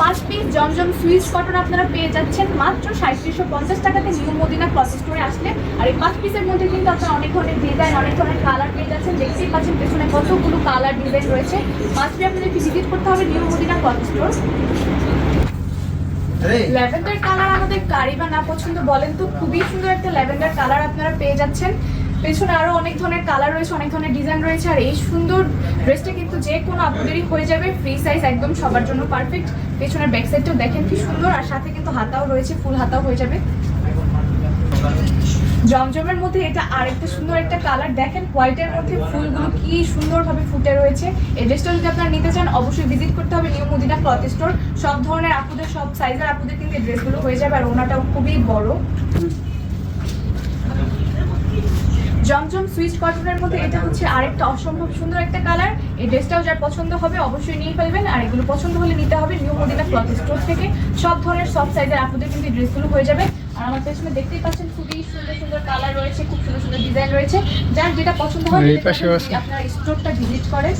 পাঁচ পিস জমজম switch cotton আপনারা পেয়ে যাচ্ছেন। মাত্র সাঁত্রিশশো পঞ্চাশ টাকাতে নিউ মদিনা ক্লথ স্টোরে আসলে। আর এই পাঁচ পিসের মধ্যে কিন্তু আপনারা অনেক ধরনের ডিজাইন অনেক ধরনের কালার পেয়ে যাচ্ছেন। দেখতেই পাচ্ছেন পেছনে কতগুলো কালার ডিজাইন রয়েছে। মাত্র আপনাদেরকে ভিজিট করতে হবে new Madina cloth store. Lavender colour আমাদের কারি বা না পছন্দ বলেন তো খুবই সুন্দর একটা ল্যাভেন্ডার কালার আপনারা পেয়ে যাচ্ছেন। পেছনে আরও অনেক ধরনের কালার রয়েছে, অনেক ধরনের ডিজাইন রয়েছে, আর এই সুন্দর ড্রেসটা কিন্তু যে কোনো আপনাদেরই হয়ে যাবে ফ্রি সাইজ একদম সবার জন্য পারফেক্ট পেছনের ব্যাক সাইডটাও দেখেন কি সুন্দর, আর সাথে কিন্তু হাতাও রয়েছে ফুল হাতাও হয়ে যাবে। জমজমের মধ্যে এটা আরেকটা সুন্দর একটা কালার দেখেন হোয়াইটের মধ্যে ফুলগুলো কি সুন্দরভাবে ফুটে রয়েছে। এই ড্রেসটা যদি আপনারা নিতে চান, অবশ্যই ভিজিট করতে হবে নিউ মদিনা ক্লথ স্টোর সব ধরনের আপুদের, সব সাইজের আপুদের কিন্তু এই ড্রেসগুলো হয়ে যাবে, আর ওনাটাও খুবই বড়। জমজম সুইচ কটনের মধ্যে এটা হচ্ছে আরেকটা অসম্ভব সুন্দর একটা কালার। এই ড্রেসটাও যার পছন্দ হবে অবশ্যই নিয়ে ফেলবেন। আর এগুলো পছন্দ হলে নিতে হবে নিউ মদিনা ক্লথ স্টোর থেকে। সব ধরনের সব সাইজের আপনাদের কিন্তু ড্রেসগুলো হয়ে যাবে। আর আমার পেছনে দেখতেই পাচ্ছেন খুবই সুন্দর সুন্দর কালার রয়েছে খুব সুন্দর সুন্দর ডিজাইন রয়েছে। যার যেটা পছন্দ পাশেও আপনার স্টোরটা ভিজিট করেন।